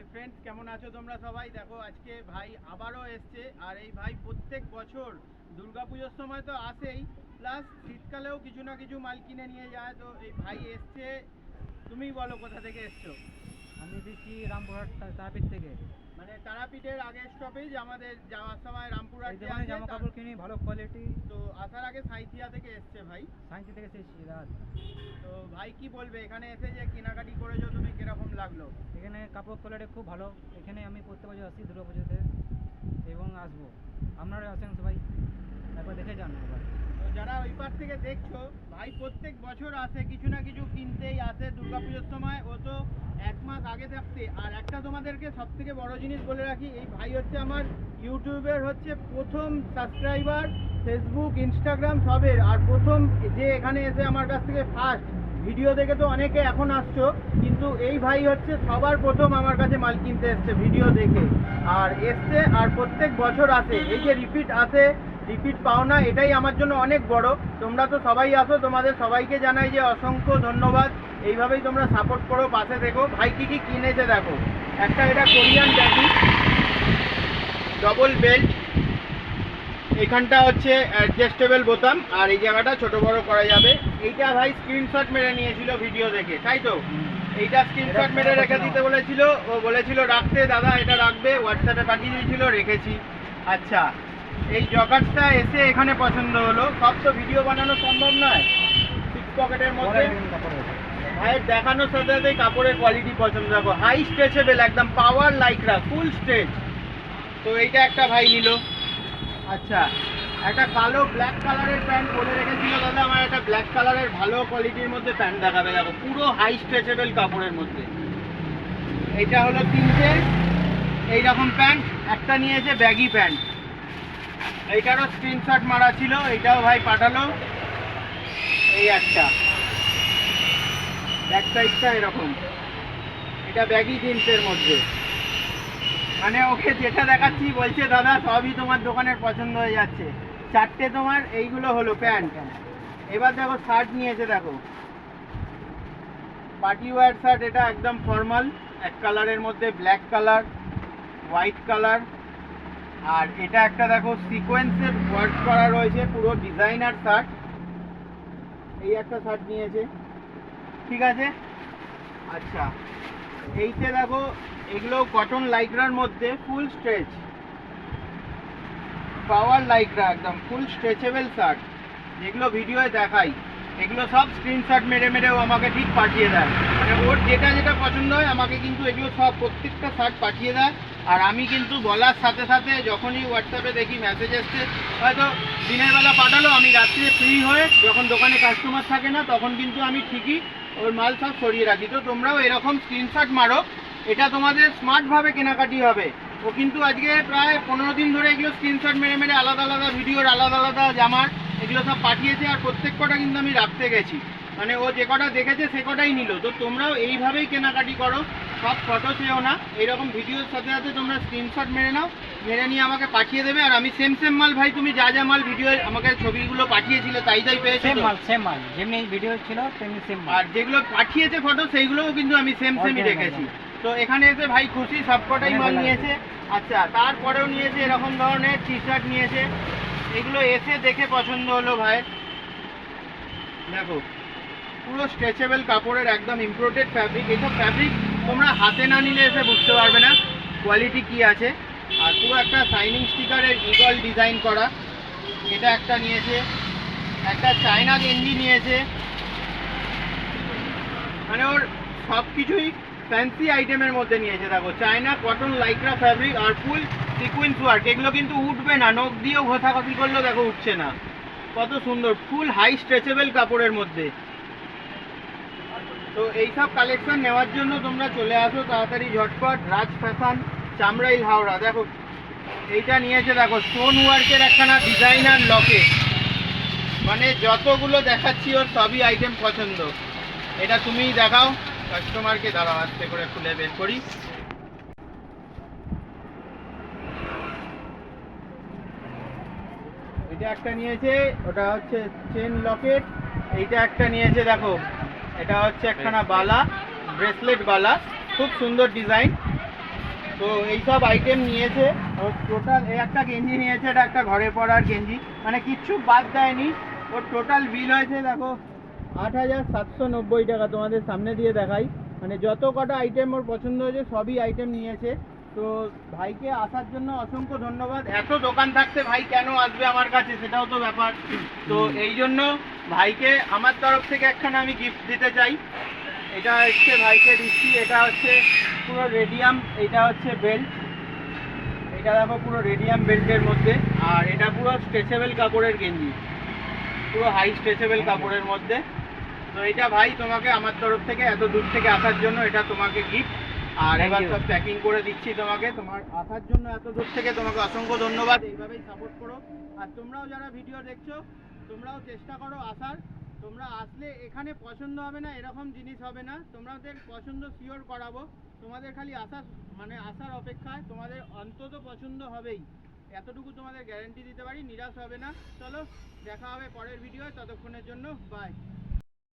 Hi friends কেমন আছো তোমরা সবাই? দেখো, আজকে ভাই আবারও এসছে, আর এই ভাই প্রত্যেক বছর দুর্গাপুজোর সময় তো আসেই প্লাস শীতকালেও কিছু না কিছু মাল কিনে নিয়ে যায়। তো এই ভাই এসছে, তুমি বলো কোথা থেকে এসছো? আমি এসেছি রামপুরহাট তারাপীঠ থেকে। মানে তারাপীঠের আগের স্টপেজ আমাদের যাওয়ার সময় রামপুরহাট দোকানে জামা কাপড় কিনি ভালো কোয়ালিটি তো আসার আগে সাইথিয়া থেকে এসছে ভাই। সাইন্সি থেকে এসেছি রাত। তো ভাই কি বলবে? এখানে এসে যে কেনাকাটি করেছ তুমি কীরকম লাগল? এখানে কাপড় কোয়ালিটি খুব ভালো। এখানে আমি প্রত্যেক বছর আসি দুর্গা পুজোতে এবং আসব। আপনারা আসেন সবাই। একবার দেখে যান একবার। যারা ওই পাশ থেকে দেখছ, ভাই প্রত্যেক বছর আসে, কিছু না কিছু কিনতেই আসে দুর্গাপুজোর সময়। ও তো এক মাস আগে থাকতে আর একটা তোমাদেরকে সব থেকে বড় জিনিস বলে রাখি, এই ভাই হচ্ছে আমার ইউটিউবের হচ্ছে প্রথম সাবস্ক্রাইবার ফেসবুক ইনস্টাগ্রাম সবের। আর প্রথম যে এখানে এসে আমার কাছ থেকে ফার্স্ট ভিডিও দেখে তো অনেকে এখন আসছো, কিন্তু এই ভাই হচ্ছে সবার প্রথম আমার কাছে মাল কিনতে এসছে, ভিডিও দেখে। আর এসছে আর প্রত্যেক বছর আসে। এই যে রিপিট আসে রিপিট পাও না, এটাই আমার জন্য অনেক বড়। তোমরা তো সবাই আসো, তোমাদের সবাইকে জানাই যে অসংখ্য ধন্যবাদ। এইভাবেই তোমরা সাপোর্ট করো, পাশে দেখো ভাই, কি কি কিনেছে দেখো? একটা এটা কোরিয়ান ড্যাডি ডবল বেল্ট এখানটা হচ্ছে অ্যাডজাস্টেবল বোতাম, আর এই জায়গাটা ছোট বড় করা যাবে। এইটা ভাই স্ক্রিনশট মেরে নিয়েছিল ভিডিও দেখে, তাই তো? এইটা স্ক্রিনশট মেরে রেখে দিতে বলেছিল। ও বলেছিল, রাখতে দাদা, এটা রাখবে। হোয়াটসঅ্যাপে পাঠিয়ে দিয়েছিল, রেখেছি। আচ্ছা এই জগার্সটা এসে এখানে পছন্দ হলো। সব তো ভিডিও বানানো সম্ভব নয়। সিক্স পকেটের মধ্যে। ভাইয়ের দেখানোর সাথে সাথে কাপড়ের কোয়ালিটি পছন্দ। দেখো হাই স্ট্রেচেবল একদম পাওয়ার লাইকরা ফুল স্ট্রেচ তো এইটা একটা ভাই নিল। আচ্ছা একটা কালো ব্ল্যাক কালারের প্যান্ট বলে রেখেছিল দাদা। আমার একটা ব্ল্যাক কালারের ভালো কোয়ালিটির মধ্যে প্যান্ট দেখাবে। দেখো, পুরো হাই স্ট্রেচেবল কাপড়ের মধ্যে। এইটা হলো তিনটে। এইরকম প্যান্ট একটা নিয়েছে ব্যাগি প্যান্ট এইটারও স্ক্রিনশট মারা ছিল, এইটাও ভাই পাঠালো। এই একটা। ব্যাক সাইডটা এরকম। এটা ব্যাগি জিন্সের মধ্যে। মানে ওকে যেটা দেখাচ্ছি, বলছে, দাদা, সবই তোমার দোকানের পছন্দ হয়ে যাচ্ছে। চারটে তোমার, এইগুলো হলো প্যান্ট। এবার দেখো শার্ট নিয়েছে, দেখো। পার্টি ওয়্যার শার্ট এটা একদম ফর্মাল এক কালারের মধ্যে ব্ল্যাক কালার হোয়াইট কালার আর এটা একটা দেখো সিকোয়েন্সের ওয়ার্ক করা রয়েছে, পুরো ডিজাইনার শার্ট এই একটা শার্ট নিয়েছে। ঠিক আছে? আচ্ছা। এইতে দেখো এগুলো কটন লাইক্রার মধ্যে ফুল স্ট্রেচ পাওয়ার লাইক্রা একদম ফুল স্ট্রেচেবল শার্ট যেগুলো ভিডিওয়ে দেখাই। এগুলো সব স্ক্রিনশট মেরে মেরে ও আমাকে ঠিক পাঠিয়ে দেয়। মানে ওর যেটা যেটা পছন্দ হয়, আমাকে কিন্তু এগুলো সব প্রত্যেকটা শার্ট পাঠিয়ে দেয়। আর আমি কিন্তু বলার সাথে সাথে যখনই হোয়াটসঅ্যাপে দেখি মেসেজ এসছে হয়তো দিনের বেলা পাঠালো, আমি রাত্রে ফ্রি হয়ে যখন দোকানে কাস্টমার থাকে না, তখন কিন্তু আমি ঠিকই ওর মাল সব সরিয়ে রাখি। তো তোমরাও এরকম স্ক্রিনশট মারো, এটা তোমাদের স্মার্টভাবে কেনাকাটি হবে। ও কিন্তু আজকে প্রায় পনেরো দিন ধরে এগুলো স্ক্রিনশট মেরে মেরে আলাদা আলাদা ভিডিওর আলাদা আলাদা জামার এগুলো সব পাঠিয়েছে আর প্রত্যেক কটা কিন্তু আমি রাখতে গেছি। মানে ও যে কটা দেখেছে, সে কটাই নিল। তো তোমরাও এইভাবেই কেনাকাটি করো। সব ফটো চেও না এইরকম ভিডিওর সাথে সাথে তোমরা স্ক্রিনশট মেরে নাও মেরে নিয়ে আমাকে পাঠিয়ে দেবে আর আমি সেম সেম মাল ভাই তুমি যা যা মাল ভিডিও আমাকে ছবিগুলো পাঠিয়েছিলে তাই তাই পেয়েছি সেম মাল সেম মাল যেমনি ভিডিও ছিল তেমনি সেম মাল। আর যেগুলো পাঠিয়েছে ফটো সেইগুলোও কিন্তু আমি সেম সেমই রেখেছি তো এখানে এসে ভাই খুশি সবকটাই মাল নিয়েছে। আচ্ছা তারপরেও নিয়েছে এরকম ধরনের টি শার্ট নিয়েছে। এগুলো এসে দেখে পছন্দ হলো ভাই। দেখো পুরো স্ট্রেচেবল কাপড়ের একদম ইম্পোর্টেড ফ্যাব্রিক এইসব ফ্যাব্রিক তোমরা হাতে না নিলে এসে বুঝতে পারবে না কোয়ালিটি কি আছে। আর পুরো একটা সাইনিং স্টিকারের ইগল ডিজাইন করা। এটা একটা নিয়েছে, একটা চায়না গেঞ্জি নিয়েছে। মানে ওর সব কিছুই ফ্যান্সি আইটেমের মধ্যে নিয়েছে, দেখো। চায়না কটন লাইক্রা ফ্যাব্রিক আর ফুল সিকুয়েন্স ওয়ার্ক এগুলো কিন্তু উঠবে না, নখ দিয়েও ঘষাঘষি করলেও দেখো উঠছে না। কত সুন্দর ফুল হাই স্ট্রেচেবল কাপড়ের মধ্যে। তো এইসব কালেকশন নেওয়ার জন্য তোমরা চলে আসো তাড়াতাড়ি ঝটপট, রাজ ফ্যাশন, চামড়াইল হাওড়া। দেখো, এইটা নিয়েছে, দেখো স্টোন ওয়ার্কের একখানা ডিজাইনার লকেট মানে যতগুলো দেখাচ্ছি ওর সবই আইটেম পছন্দ। এটা তুমিই দেখাও কাস্টমারকে দাঁড়াও, আস্তে করে খুলে বের করি। এটা একটা নিয়েছে, ওটা হচ্ছে চেন লকেট এইটা একটা নিয়েছে, দেখো এটা হচ্ছে একখানা বালা ব্রেসলেট বালা, খুব সুন্দর ডিজাইন তো এইসব আইটেম নিয়েছে ওর টোটাল একটা গেঞ্জি নিয়েছে, এটা একটা ঘরে পড়ার গেঞ্জি। মানে কিচ্ছু বাদ দেয়নি, ওর টোটাল বিল হয়েছে, দেখো, আট হাজার সাতশো নব্বই টাকা তোমাদের সামনে দিয়ে দেখাই। মানে যত কটা আইটেম ওর পছন্দ হয়েছে, সবই আইটেম নিয়েছে। তো ভাইকে আসার জন্য অসংখ্য ধন্যবাদ। এত দোকান থাকতে ভাই কেন আসবে আমার কাছে সেটাও তো ব্যাপার। তো এই জন্য ভাইকে আমার তরফ থেকে একখানা আমি গিফট দিতে চাই। এটা হচ্ছে ভাইকে দিচ্ছি। এটা হচ্ছে পুরো রেডিয়াম এটা হচ্ছে বেল্ট এটা দেখো পুরো রেডিয়াম বেল্টের মধ্যে। আর এটা পুরো স্ট্রেচেবল কাপড়ের গেঞ্জি। পুরো হাই স্ট্রেচেবল কাপড়ের মধ্যে। তো এটা ভাই তোমাকে আমার তরফ থেকে এত দূর থেকে আসার জন্য এটা তোমাকে গিফট আর এবার সব প্যাকিং করে দিচ্ছি তোমাকে। তোমার আসার জন্য এত দূর থেকে তোমাকে অসংখ্য ধন্যবাদ। এইভাবেই সাপোর্ট করো। আর তোমরাও যারা ভিডিও দেখছ তোমরাও চেষ্টা করো আসার। তোমরা আসলে এখানে পছন্দ হবে না এরকম জিনিস হবে না। তোমাদের পছন্দ শিওর করাবো। তোমাদের খালি আসার মানে আসার অপেক্ষায় তোমাদের অন্তত পছন্দ হবেই। এতটুকু তোমাদের গ্যারেন্টি দিতে পারি নিরাশ হবে না। চলো দেখা হবে পরের ভিডিও ততক্ষণের জন্য বাই